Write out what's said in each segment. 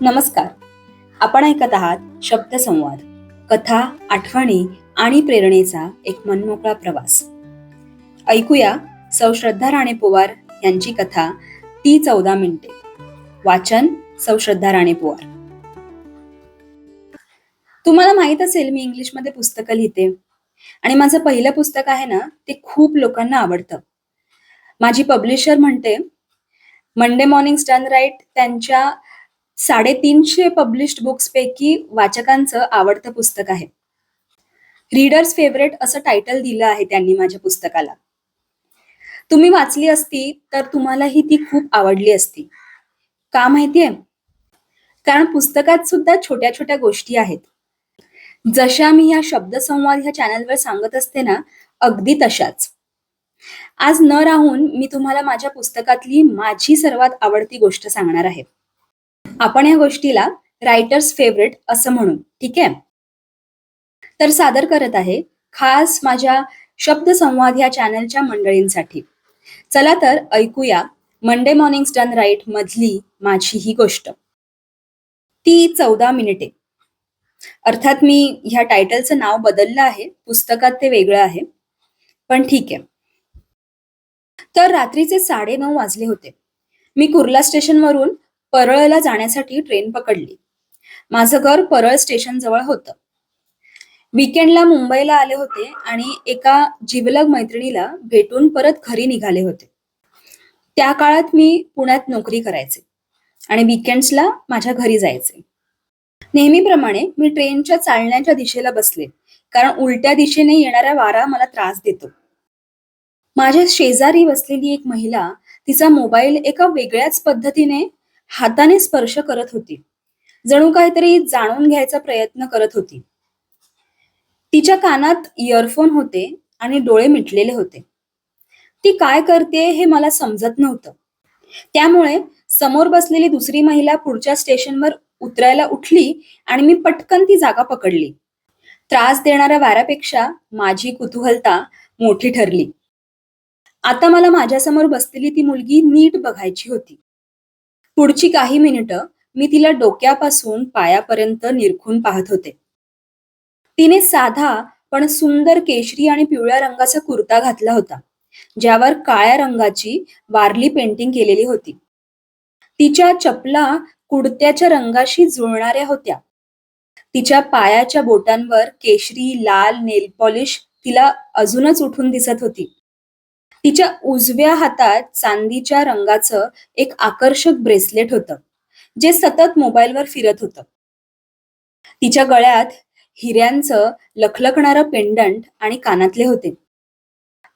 नमस्कार. आपण ऐकत आहात शब्दसंवाद कथा आठवणी आणि प्रेरणेचा एक मनमोकळा प्रवास. ऐकूया सौ श्रद्धा राणे पोवार यांची कथा ती चौदा मिनिटे. वाचन सौ श्रद्धा राणे पोवार. तुम्हाला माहीत असेल मी इंग्लिशमध्ये पुस्तकं लिहिते. आणि माझं पहिलं पुस्तक आहे ना ते खूप लोकांना आवडतं. माझी पब्लिशर म्हणते मंडे मॉर्निंग स्टन राईट त्यांच्या साडेतीनशे पब्लिश्ड बुक्सपैकी वाचकांचं आवडतं पुस्तक आहे. रीडर्स फेवरेट असं टायटल दिलं आहे त्यांनी माझ्या पुस्तकाला. तुम्ही वाचली असती तर तुम्हालाही ती खूप आवडली असती. का माहितीये? कारण पुस्तकात सुद्धा छोट्या छोट्या गोष्टी आहेत. जशा मी ह्या शब्दसंवाद ह्या चॅनलवर सांगत असते ना अगदी तशाच. आज न राहून मी तुम्हाला माझ्या पुस्तकातली माझी सर्वात आवडती गोष्ट सांगणार आहे. आपण या गोष्टीला रायटर्स फेवरेट असं म्हणू. ठीक आहे? तर सादर करत आहे खास माझ्या शब्दसंवाद या चॅनलच्या मंडळींसाठी. चला तर ऐकूया मंडे मॉर्निंग डन राईट मधली माझी ही गोष्ट. ती चौदा मिनिटे. अर्थात मी ह्या टायटलचं नाव बदललं आहे पुस्तकात ते वेगळं आहे. पण ठीक आहे. तर रात्रीचे साडे नऊ वाजले होते. मी कुर्ला स्टेशनवरून परळला जाण्यासाठी ट्रेन पकडली. माझं घर परळ स्टेशन जवळ होतं. विकेंडला मुंबईला आले होते आणि एका जिवलग मैत्रिणीला भेटून परत घरी निघाले होते. त्या काळात मी पुण्यात नोकरी करायचे आणि विकेंड्सला माझ्या घरी जायचे. नेहमीप्रमाणे मी ट्रेनच्या चालण्याच्या दिशेला बसले कारण उलट्या दिशेने येणारा वारा मला त्रास देतो. माझ्या शेजारी बसलेली एक महिला तिचा मोबाईल एका वेगळ्याच पद्धतीने हाताने स्पर्श करत होती. जणू काहीतरी जाणून घ्यायचा प्रयत्न करत होती. तिच्या कानात इयरफोन होते आणि डोळे मिटलेले होते. ती काय करते हे मला समजत नव्हतं. त्यामुळे समोर बसलेली दुसरी महिला पुढच्या स्टेशनवर उतरायला उठली आणि मी पटकन ती जागा पकडली. त्रास देणाऱ्या वाऱ्यापेक्षा माझी कुतूहलता मोठी ठरली. आता मला माझ्यासमोर बसलेली ती मुलगी नीट बघायची होती. पुढची काही मिनिटं मी तिला डोक्यापासून पायापर्यंत निरखून पाहत होते. तिने साधा पण सुंदर केशरी आणि पिवळ्या रंगाचा कुर्ता घातला होता ज्यावर काळ्या रंगाची वारली पेंटिंग केलेली होती. तिच्या चपला कुडत्याच्या रंगाशी जुळणाऱ्या होत्या. तिच्या पायाच्या बोटांवर केशरी लाल नेल पॉलिश तिला अजूनच उठून दिसत होती. तिच्या उजव्या हातात चांदीच्या रंगाचं एक आकर्षक ब्रेसलेट होतं जे सतत मोबाईलवर फिरत होतं. तिच्या गळ्यात हिऱ्यांचं लखलखणारं पेंडंट आणि कानातले होते.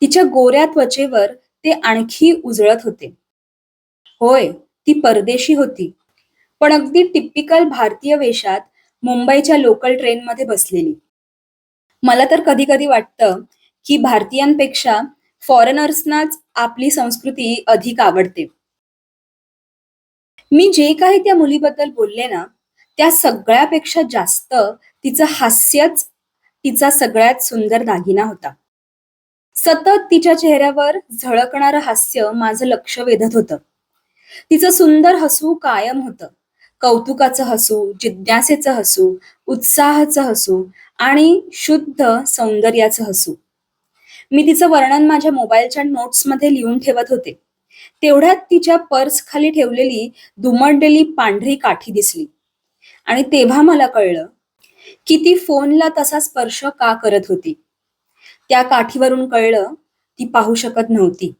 तिच्या गोऱ्या त्वचेवर ते आणखी उजळत होते. होय ती परदेशी होती पण अगदी टिपिकल भारतीय वेशात मुंबईच्या लोकल ट्रेनमध्ये बसलेली. मला तर कधी कधी वाटतं की भारतीयांपेक्षा फॉरेनर्सनाच आपली संस्कृती अधिक आवडते. मी जे काही त्या मुलीबद्दल बोलले ना त्या सगळ्यापेक्षा जास्त तिचं हास्यच तिचा सगळ्यात सुंदर दागिना होता. सतत तिच्या चेहऱ्यावर झळकणारं हास्य माझं लक्ष वेधत होतं. तिचं सुंदर हसू कायम होतं. कौतुकाचं हसू जिज्ञासेचं हसू उत्साहाचं हसू आणि शुद्ध सौंदर्याचं हसू. मी तिचं वर्णन माझ्या मोबाईलच्या नोट्समध्ये लिहून ठेवत होते. तेवढ्यात तिच्या पर्स खाली ठेवलेली दुमडलेली पांढरी काठी दिसली. आणि तेव्हा मला कळलं की ती फोनला तसा स्पर्श का करत होती? त्या काठीवरून कळलं ती पाहू शकत नव्हती.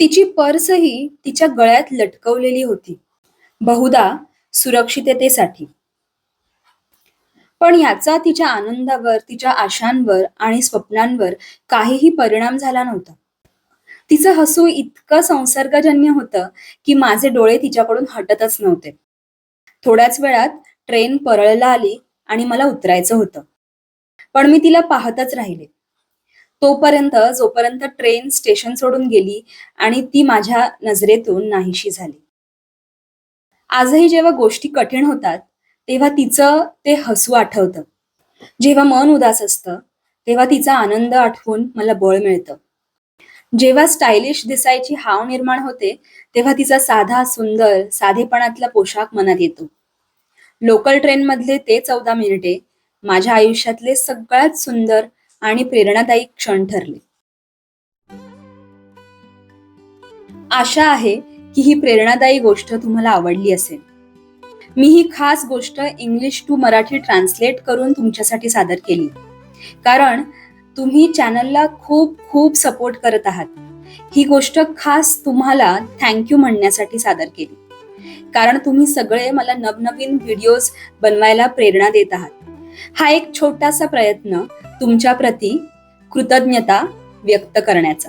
तिची पर्सही तिच्या गळ्यात लटकवलेली होती. बहुधा सुरक्षिततेसाठी. पण याचा तिच्या आनंदावर तिच्या आशांवर आणि स्वप्नांवर काहीही परिणाम झाला नव्हता. तिचं हसू इतकं संसर्गजन्य होतं की माझे डोळे तिच्याकडून हटतच नव्हते. थोड्याच वेळात ट्रेन परळला आली आणि मला उतरायचं होतं. पण मी तिला पाहतच राहिले. तोपर्यंत जोपर्यंत ट्रेन स्टेशन सोडून गेली आणि ती माझ्या नजरेतून नाहीशी झाली. आजही जेव्हा गोष्टी कठीण होतात तेव्हा तिचं ते हसू आठवतं. जेव्हा मन उदास असतं तेव्हा तिचा आनंद आठवून मला बळ मिळतं. जेव्हा स्टायलिश दिसायची हाव निर्माण होते तेव्हा तिचा साधा सुंदर साधेपणातला पोशाख मनात येतो. लोकल ट्रेनमधले ते चौदा मिनिटे माझ्या आयुष्यातले सगळ्यात सुंदर आणि प्रेरणादायी क्षण ठरले. आशा आहे की ही प्रेरणादायी गोष्ट तुम्हाला आवडली असेल. मी ही खास गोष्ट इंग्लिश टू मराठी ट्रान्सलेट करून तुमच्यासाठी सादर केली. कारण तुम्ही चॅनलला खूप खूप सपोर्ट करत आहात. ही गोष्ट खास तुम्हाला थँक्यू म्हणण्यासाठी सादर केली. कारण तुम्ही सगळे मला नवनवीन व्हिडिओज बनवायला प्रेरणा देत आहात. हा एक छोटासा प्रयत्न तुमच्या प्रती कृतज्ञता व्यक्त करण्याचा.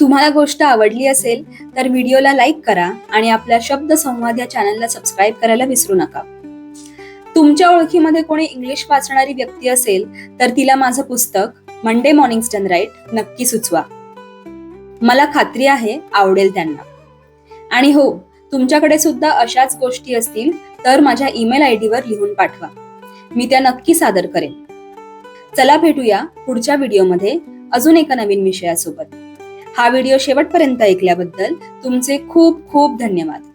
तुम्हाला गोष्ट आवडली असेल तर व्हिडिओला लाईक करा आणि आपल्या शब्द संवाद या चॅनलला सबस्क्राईब करायला विसरू नका. तुमच्या ओळखीमध्ये कोणी इंग्लिश वाचणारी व्यक्ती असेल तर तिला माझं पुस्तक मंडे मॉर्निंग स्टन राईट नक्की सुचवा. मला खात्री आहे आवडेल त्यांना. आणि हो तुमच्याकडे सुद्धा अशाच गोष्टी असतील तर माझ्या ईमेल आय डीवर लिहून पाठवा. मी त्या नक्की सादर करेन. चला भेटूया पुढच्या व्हिडिओमध्ये. अजून एका नवीन विषयासोबत. हा व्हिडिओ शेवटपर्यंत ऐकल्याबद्दल तुमचे खूप खूप धन्यवाद.